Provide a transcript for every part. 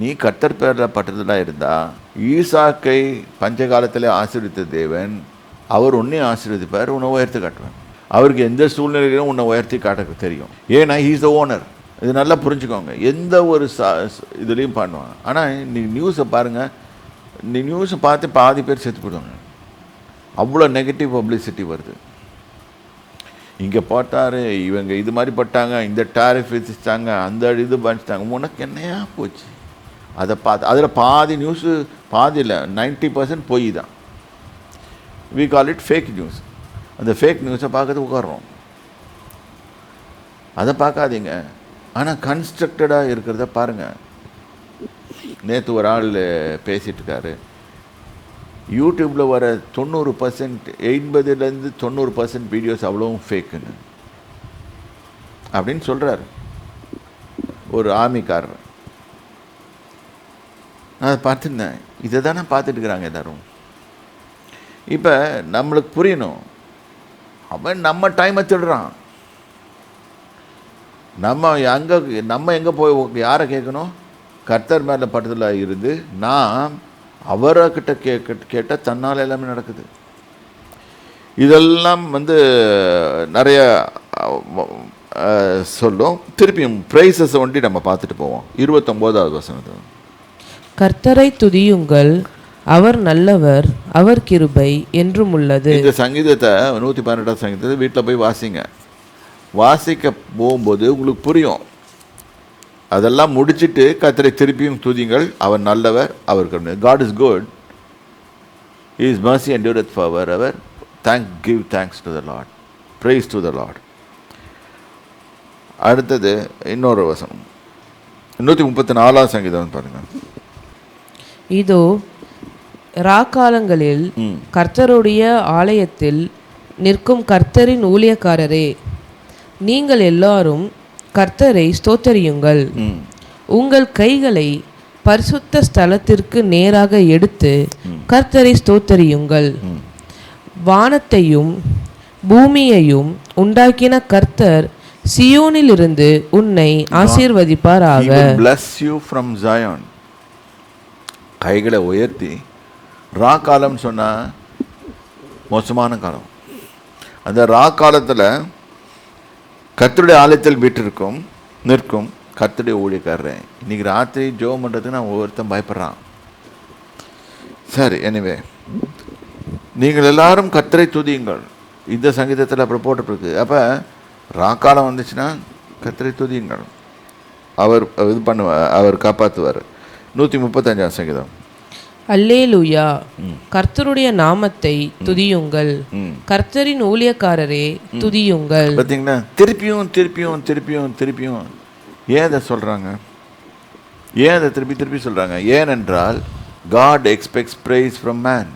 நீ கர்த்தர் பேரில் பட்டதெல்லாம் இருந்தால் ஈசாக்கை பஞ்ச காலத்திலே ஆசீர்வித்த தேவன் அவர் உன்னையும் ஆசீர்வதிப்பார் உன்னை உயர்த்தி காட்டுவேன் அவருக்கு எந்த சூழ்நிலையிலும் உன்னை உயர்த்தி காட்ட தெரியும். ஏன்னா ஹீஸ் த ஓனர் இது நல்லா புரிஞ்சுக்கோங்க. எந்த ஒரு சா இதுலேயும் பண்ணுவாங்க. ஆனால் நீ நியூஸை பாருங்கள் நீ நியூஸை பார்த்து பாதி பேர் செத்து போடுவாங்க அவ்வளோ நெகட்டிவ் பப்ளிசிட்டி வருது. இங்கே போட்டார் இவங்க இது மாதிரி பட்டாங்க இந்த டாரிஃப் வச்சுட்டாங்க அந்த இது பண்ணிட்டாங்க. உனக்கு என்னையா போச்சு? அதை பார்த்து அதில் பாதி நியூஸு பாதி இல்லை நைன்ட்டி பர்சன்ட் பொய் தான். We call it fake news அந்த ஃபேக் நியூஸை பார்க்கறது உட்காடுறோம் அதை பார்க்காதீங்க. ஆனால் கன்ஸ்ட்ரக்டடாக இருக்கிறத பாருங்கள் நேற்று ஒரு ஆள் பேசிகிட்ருக்காரு யூடியூப்பில் வர தொண்ணூறு பர்சன்ட் எண்பதுலேருந்து தொண்ணூறு பர்சன்ட் வீடியோஸ் அவ்வளோவும் ஃபேக்குன்னு அப்படின்னு சொல்கிறாரு ஒரு ஆர்மிக்காரர் நான் அதை பார்த்துருந்தேன். இதை தானே பார்த்துட்டு இருக்கிறாங்க எல்லாரும். இப்போ நம்மளுக்கு புரியணும். அவன் நம்ம டைமை திடுறான் நம்ம அங்கே நம்ம எங்கே போய் யாரை கேட்கணும்? கர்த்தர் மேலே பட்டதில் இருந்து நான் அவர்கிட்ட கேட்க கேட்டால் தன்னால் எல்லாமே நடக்குது. இதெல்லாம் வந்து நிறைய சொல்லும். திருப்பியும் ப்ரைஸஸை ஒண்டி நம்ம பார்த்துட்டு போவோம். இருபத்தொம்போதாவது வசனத்தை. கர்த்தரை துதியுங்கள் அவர் நல்லவர் அவர் கிருபை என்றும் உள்ளது இந்த சங்கீதத்தை நூற்றி பன்னெண்டாம் சங்கீதத்தை வீட்டில் போய் வாசிங்க. வாசிக்க போகும்போது உங்களுக்கு புரியும். அதெல்லாம் முடிச்சுட்டு கத்தரை திருப்பியும் துதிங்கள் அவர் நல்லவர் அவர் கருணை God is good is mercy endureth forever our thank give thanks to the Lord praise to the Lord அடுத்தது இன்னொரு வசனம். நூற்றி முப்பத்தி நாலாம் சங்கீதம் பாருங்கள் இதோ ராக்காலங்களில் கர்த்தருடைய ஆலயத்தில் நிற்கும் கர்த்தரின் ஊழியக்காரரே நீங்கள் எல்லாரும் கர்த்தரை ஸ்தோத்தரியுங்கள். ம். உங்கள் கைகளை பரிசுத்த ஸ்தலத்திற்கு நேராக எடுத்து கர்த்தரை ஸ்தோத்தரியுங்கள். ம். வானத்தையும் பூமியையும் உண்டாக்கின கர்த்தர் சியோனிலிருந்து உன்னை ஆசீர்வதிப்பாராக. bless you from Zion. கைகளை உயர்த்தி ரா காலம்னு சொன்னால் மோசமான காலம். அந்த ரா காலத்தில் கத்தருடைய ஆலயத்தில் வீட்டிற்கும் நிற்கும் கர்த்தருடைய ஊழியக்காரன் இன்னைக்கு ராத்திரி ஜோம் பண்ணுறதுக்கு நான் ஒவ்வொருத்தன் பயப்படுறான். சரி எனிவே நீங்கள் எல்லாரும் கத்தரை துதியுங்கள். இந்த சங்கீதத்தில் அப்புறம் போட்டுருக்கு அப்போ ராக்காலம் வந்துச்சுன்னா கத்தரை துதியுங்கள். அவர் இது பண்ணுவார் அவர் காப்பாற்றுவார் நூற்றி முப்பத்தஞ்சாம் சங்கீதம். அல்லேலூயா. கர்த்தருடைய நாமத்தை துதியுங்கள். கர்த்தரின் ஊழியக்காரரே துதியுங்கள். பார்த்தீங்களா திருப்பியும் திருப்பியும் திருப்பியும் திருப்பியும் ஏன் அதை சொல்கிறாங்க ஏன் அதை திருப்பி திருப்பி சொல்கிறாங்க ஏனென்றால் God expects praise from man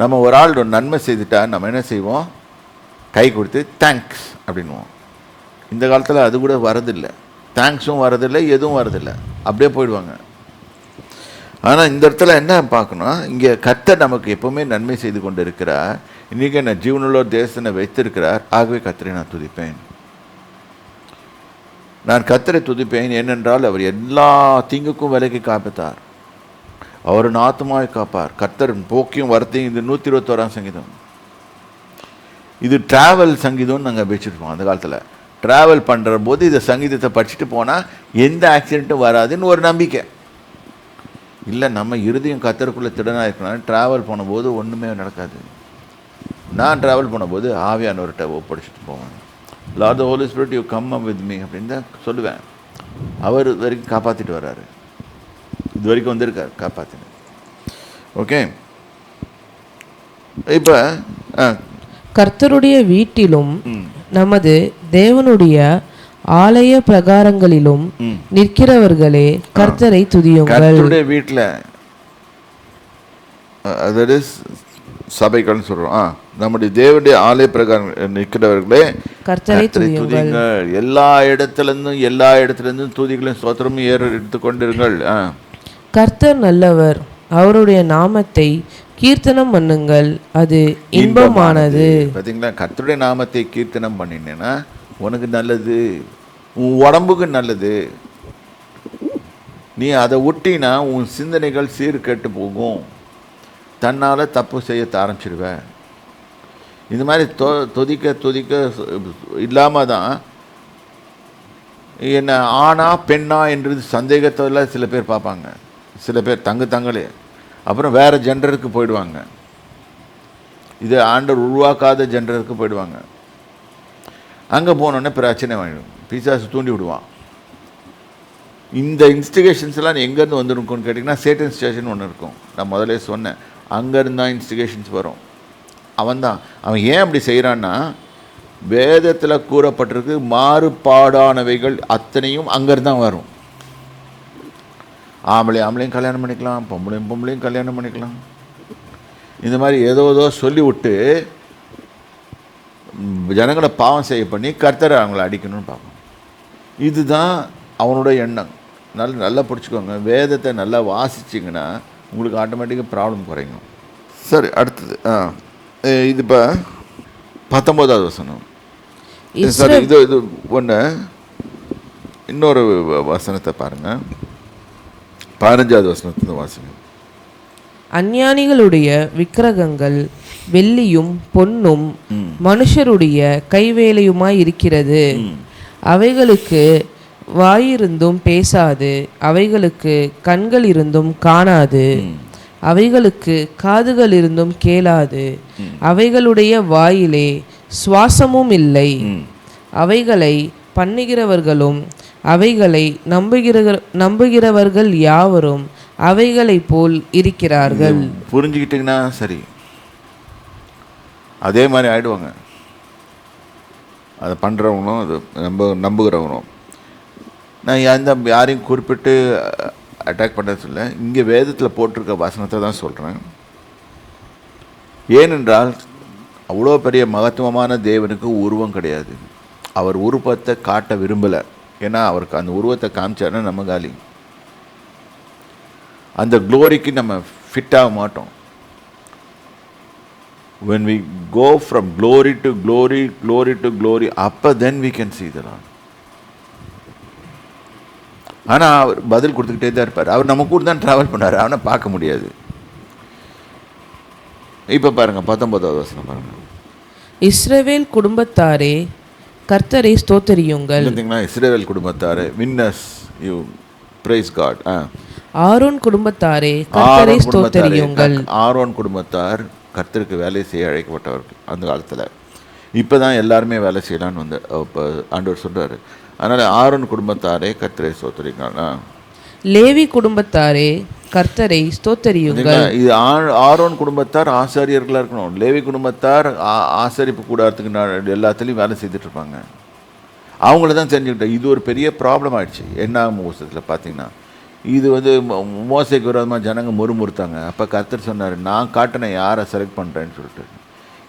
நம்ம ஒரு ஆள் ஒரு நன்மை செய்துட்டா நம்ம என்ன செய்வோம்? கை கொடுத்து தேங்க்ஸ் அப்படின்வோம். இந்த காலத்தில் அது கூட வரதில்லை. தேங்க்ஸும் வரதில்லை எதுவும் வரதில்லை. அப்படியே போயிடுவாங்க. ஆனால் இந்த இடத்துல என்ன பார்க்கணும் இங்கே கர்த்தர் நமக்கு எப்போவுமே நன்மை செய்து கொண்டு இருக்கிறார் இன்றைக்கி நான் ஜீவனுள்ள தேசனை வைத்திருக்கிறார். ஆகவே கத்தரை நான் துதிப்பேன். நான் கத்தரை துதிப்பேன் ஏனென்றால் அவர் எல்லா தீங்குக்கும் விலைக்கு காப்பித்தார் அவர் ஆத்மாவை காப்பார். கர்த்தர் போக்கியும் வரத்தையும் இது நூற்றி இருபத்தோராம் சங்கீதம். இது டிராவல் சங்கீதம்னு நாங்கள் வச்சுருப்போம் அந்த காலத்தில். ட்ராவல் பண்ணுற போது இந்த சங்கீதத்தை படிச்சுட்டு போனால் எந்த ஆக்சிடெண்ட்டும் வராதுன்னு ஒரு நம்பிக்கை. இல்லை நம்ம இருதயம் கத்தருக்குள்ளே திடனாக இருக்கணும் ட்ராவல் போனபோது ஒன்றுமே நடக்காது. நான் ட்ராவல் போனபோது ஆவியானவர்கிட்ட ஒப்படைச்சிட்டு போவேன். Lord Holy Spirit you come up with me அப்படின்னு தான் சொல்லுவேன். அவர் இது வரைக்கும் காப்பாற்றிட்டு வர்றாரு இது வரைக்கும் வந்திருக்கார் காப்பாற்றின ஓகே இப்போ கர்த்தருடைய வீட்டிலும் நமது தேவனுடைய ஆலய பிரகாரங்களிலும் நிற்கிறவர்களே கர்த்தரை துதியுங்கள். வீட்டில் சபைகள்னு சொல்கிறோம் ஆ நம்முடைய தேவனுடைய ஆலய பிரகாரம் நிற்கிறவர்களே கர்த்தரை துதியுங்கள். எல்லா இடத்துலேருந்தும் எல்லா இடத்துலேருந்தும் துதிகளும் ஸ்தோத்திரமும் ஏற எடுத்துக்கொண்டிருங்கள் கர்த்தர் நல்லவர். அவருடைய நாமத்தை கீர்த்தனம் பண்ணுங்கள். அது இன்பமானது. பார்த்தீங்களா கர்த்தருடைய நாமத்தை கீர்த்தனம் பண்ணினேன்னா உனக்கு நல்லது உன் உடம்புக்கு நல்லது. நீ அதை ஒட்டினா உன் சிந்தனைகள் சீர்கெட்டு போகும். தன்னால் தப்பு செய்ய ஆரம்பிச்சிடுவ இந்த மாதிரி தொ தொதிக்க தொதிக்க இல்லாமல் தான் என்ன ஆணா பெண்ணா என்று சந்தேகத்தில் சில பேர் பார்ப்பாங்க. சில பேர் தங்கு தங்களே. அப்புறம் வேறு ஜெண்டருக்கு போயிடுவாங்க. இது ஆண்டவர் உருவாக்காத ஜெண்டருக்கு போயிடுவாங்க. அங்கே போனோடனே பிரச்சனை வாங்கிடும் பிசாசு தூண்டி விடுவான். இந்த இன்ஸ்டிகேஷன்ஸ்லாம் எங்கேருந்து வந்துருக்கும்னு கேட்டிங்கன்னா சேட்டன் ஸ்டேஷன் ஒன்று இருக்கும். நான் முதல்ல சொன்னேன். அங்கேருந்து தான் இன்ஸ்டிகேஷன்ஸ் வரும். அவன் தான் அவன் ஏன் அப்படி செய்கிறான்னா வேதத்தில் கூறப்பட்டிருக்கு மாறுபாடானவைகள் அத்தனையும் அங்கேருந்து தான் வரும். ஆம்பளை ஆம்பளையும் கல்யாணம் பண்ணிக்கலாம் பொம்பளையும் பொம்பளையும் கல்யாணம் பண்ணிக்கலாம். இந்த மாதிரி ஏதோ ஏதோ சொல்லிவிட்டு ஜனங்களை பாவம் செய்ய பண்ணி கர்த்தரை அவங்கள அடிக்கணும்னு பார்ப்போம் இதுதான் அவனோட எண்ணம். நல்ல நல்லா பிடிச்சிக்கோங்க. வேதத்தை நல்லா வாசிச்சிங்கன்னா உங்களுக்கு ஆட்டோமேட்டிக்காக ப்ராப்ளம் குறையும். சரி அடுத்தது. ஆ. இது இப்போ பத்தொம்போதாவது வசனம். சரி இது இது ஒன்று இன்னொரு வ- வசனத்தை பாருங்கள் பதினஞ்சாவது வசனத்தை வாசிங்க. அஞ்ஞானிகளுடைய விக்கிரகங்கள் வெள்ளியும் பொன்னும் மனுஷருடைய கைவேலையுமாய் இருக்கிறது. அவைகளுக்கு வாயிருந்தும் பேசாது அவைகளுக்கு கண்கள் இருந்தும் காணாது அவைகளுக்கு காதுகள் இருந்தும் கேளாது. அவைகளுடைய வாயிலே சுவாசமும் இல்லை. அவைகளை பண்ணுகிறவர்களும் அவைகளை நம்புகிற நம்புகிறவர்கள் யாவரும் அவைகளைப் போல் இருக்கிறார்கள் புரிஞ்சுக்கிட்டிங்கன்னா சரி. அதே மாதிரி ஆயிடுவாங்க. அதை பண்ணுறவங்களும் அது நம்ப நம்புகிறவங்களும். நான் எந்த யாரையும் குறிப்பிட்டு அட்டாக் பண்ணுறது சொல்ல இங்கே வேதத்தில் போட்டிருக்க வசனத்தை தான் சொல்கிறேன் ஏனென்றால் அவ்வளோ பெரிய மகத்துவமான தேவனுக்கு உருவம் கிடையாது. அவர் உருவத்தை காட்ட விரும்பலை. ஏன்னா அவருக்கு அந்த உருவத்தை காமிச்சாருன்னா நம்ம காலி. அந்த க்ளோரிக்கு நம்ம ஃபிட் ஆக மாட்டோம். When we go from glory to glory glory to glory அப்போ we can see the Lord. ஆனால் அவர் பதில் கொடுத்துக்கிட்டே தான் இருப்பார். அவர் நம்ம கூட தான் ட்ராவல் பண்ணார். அவனை பார்க்க முடியாது. இப்போ பாருங்க பத்தொன்பதாவது வசனம் பாருங்க. இஸ்ரவேல் குடும்பத்தாரே கர்த்தரை ஸ்தோத்தரியுங்கள். பார்த்தீங்களா இஸ்ரேல் குடும்பத்தார் winners you praise God ah. Aaron குடும்பத்தாரே கர்த்தரை ஸ்தோத்தரியுங்கள். ஆரோன் குடும்பத்தார் கர்த்தருக்கு வேலை செய்ய அழைக்கப்பட்டவர்கள் அந்த காலத்தில். இப்போ தான் எல்லாருமே வேலை செய்யலான்னு வந்து இப்போ ஆண்டவர் சொல்றாரு. அதனால் ஆரோன் குடும்பத்தாரே கர்த்தரை சோத்துறீங்க லேவி குடும்பத்தாரே கர்த்தரை ஸ்தோத்தரியுங்கள். இது ஆ- ஆரோன் குடும்பத்தார் ஆசாரியர்களாக இருக்கணும். லேவி குடும்பத்தார் ஆசரிப்பு கூடாரத்துக்கு நான் எல்லாத்துலேயும் வேலை செய்துட்டு இருப்பாங்க. அவங்கள தான் தெரிஞ்சுக்கிட்டேன். இது ஒரு பெரிய ப்ராப்ளம் ஆயிடுச்சு. என்ன மோசத்தில் பார்த்தீங்கன்னா இது வந்து மோ- மோசைக்கு விரோதமாக ஜனங்க முறுமுறுத்தாங்க. அப்போ கர்த்தர் சொன்னார் நான் காட்டின யாரை செலக்ட் பண்ணுறேன்னு சொல்லிட்டு.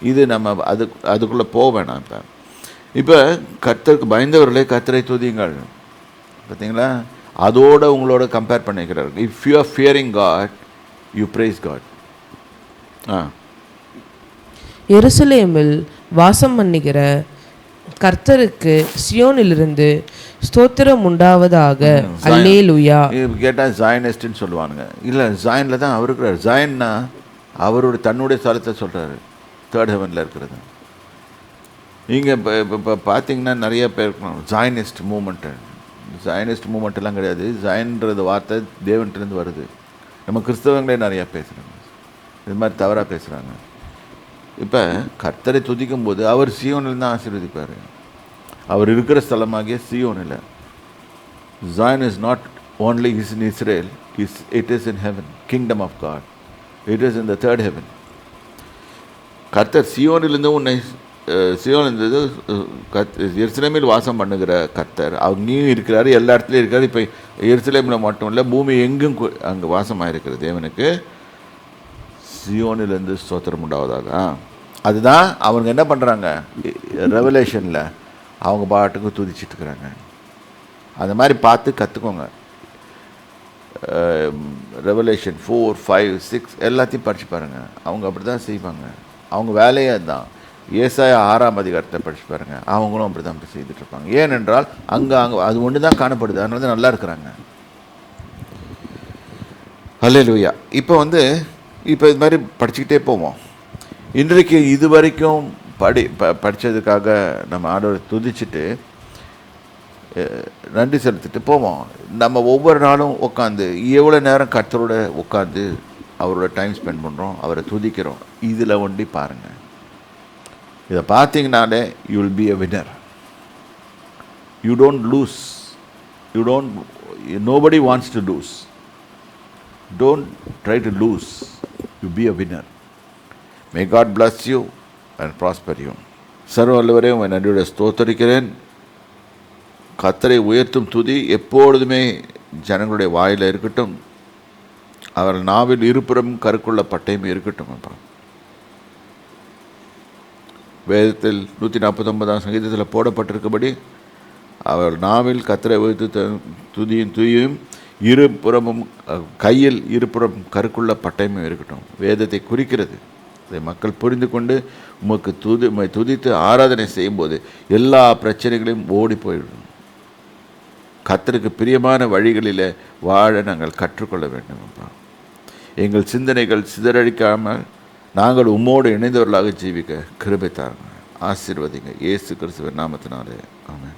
இது நம்ம அது அதுக்குள்ளே போக வேணாம் இப்போ. இப்போ கர்த்தருக்கு பயந்தவர்களே கர்த்தரை துதியுங்கள். பார்த்தீங்களா அதோடு உங்களோட கம்பேர் பண்ணிக்கிறார். If you are fearing God you praise God ah. எருசலேமில் வாசம் பண்ணுகிற கர்த்தருக்கு சியோனிலிருந்து ஸ்தோத்திரம் உண்டாவதாக. அல்லேலுயா. இது கேட்டால் ஜாயனிஸ்ட்னு சொல்லுவானுங்க. இல்லை ஜாயனில் தான் அவர் இருக்கிறார். ஜாயன்னா அவருடைய தன்னுடைய ஸ்தலத்தை சொல்கிறாரு தேர்ட் ஹெவனில் இருக்கிறது. நீங்கள் இப்போ இப்போ பார்த்தீங்கன்னா நிறைய பேர் ஜாயனிஸ்ட் மூமெண்ட்டு ஜாயனிஸ்ட் மூமெண்ட் எல்லாம் கிடையாது. ஜாயன்றது வார்த்தை தேவன்கிட்டருந்து வருது. நம்ம கிறிஸ்தவங்களே நிறையா பேசுகிறாங்க இது மாதிரி தவறாக பேசுகிறாங்க இப்போ கர்த்தரை துதிக்கும் போது அவர் சியோனில் தான் ஆசீர்வதிப்பார். அவர் இருக்கிற ஸ்தலமாகிய சியோனில். Zion is not only is in Israel is it is in heaven kingdom of God it is in the third heaven கர்த்தர் சியோனிலிருந்து உன்னை சியோனிலிருந்து கத் எருசலேமில் வாசம் பண்ணுகிற கர்த்தர். அங்கேயும் இருக்கிறாரு எல்லா இடத்துலையும் இருக்கார் இப்போ எருசலேமில் மட்டும் இல்லை பூமி எங்கும் கு- அங்கே வாசமாக இருக்கிறது தேவனுக்கு சியோனிலேருந்து ஸ்தோத்திரம் உண்டாவதாக. அதுதான் அவங்க என்ன பண்ணுறாங்க ரெவலேஷனில் அவங்க பாட்டுக்கு துதிச்சிட்டு இருக்கிறாங்க. அந்த மாதிரி பார்த்து கற்றுக்கோங்க ரெவலேஷன் ஃபோர் ஃபைவ் சிக்ஸ் எல்லாத்தையும் படித்து பாருங்கள் அவங்க அப்படி தான் செய்வாங்க. அவங்க வேலையே அதுதான். ஏசாய ஆறாம் அதிகாரத்தை படித்து பாருங்கள் அவங்களும் அப்படி தான் அப்படி செய்துட்டு இருப்பாங்க. ஏனென்றால் அங்கே அங்கே அது ஒன்று தான் காணப்படுது. அதனால தான் நல்லா இருக்கிறாங்க. அல்லேலூயா இப்போ வந்து இப்போ இது மாதிரி படிச்சுக்கிட்டே போவோம். இன்றைக்கு இது வரைக்கும் படி ப படித்ததுக்காக நம்ம ஆண்டவரை துதிச்சுட்டு நன்றி செலுத்திட்டு போவோம். நம்ம ஒவ்வொரு நாளும் உட்காந்து எவ்வளோ நேரம் கர்த்தரோட உட்காந்து அவரோட டைம் ஸ்பெண்ட் பண்ணுறோம் அவரை துதிக்கிறோம். இதில் ஒண்டி பாருங்கள் இதை பார்த்தீங்கனாலே you will be a winner you don't lose you don't nobody wants to lose don't try to lose you be a winner may God bless you and prosper you. சர்வ வல்லவரே உங்கள் நன்றியோட ஸ்தோத்தரிக்கிறேன். கத்தரை உயர்த்தும் துதி எப்பொழுதுமே ஜனங்களுடைய வாயில் இருக்கட்டும். அவர் நாவில் இருபுறம் கருக்குள்ள பட்டயம் இருக்கட்டும் அப்புறம் வேதத்தில் நூற்றி நாற்பத்தொன்பதாம் சங்கீதத்தில் போடப்பட்டிருக்கபடி அவர் நாவில் கத்திரை வைத்து த- துதியும் துதியும் இருபுறமும் கையில் இருபுறம் கருக்குள்ள பட்டயமும் இருக்கட்டும். வேதத்தை குறிக்கிறது. இதை மக்கள் புரிந்து கொண்டு உமக்கு துதி துதித்து ஆராதனை செய்யும்போது எல்லா பிரச்சனைகளையும் ஓடி போயிடும். கத்தருக்கு பிரியமான வழிகளில் வாழ நாங்கள் கற்றுக்கொள்ள வேண்டும் அப்பா. எங்கள் சிந்தனைகள் சிதறடிக்காமல் நாங்கள் உம்மோடு இணைந்தவர்களாக ஜீவிக்க கிருபை தாருங்க. ஆசீர்வதிங்க. இயேசு கிறிஸ்துவ நாமத்தினாலே. ஆமாம்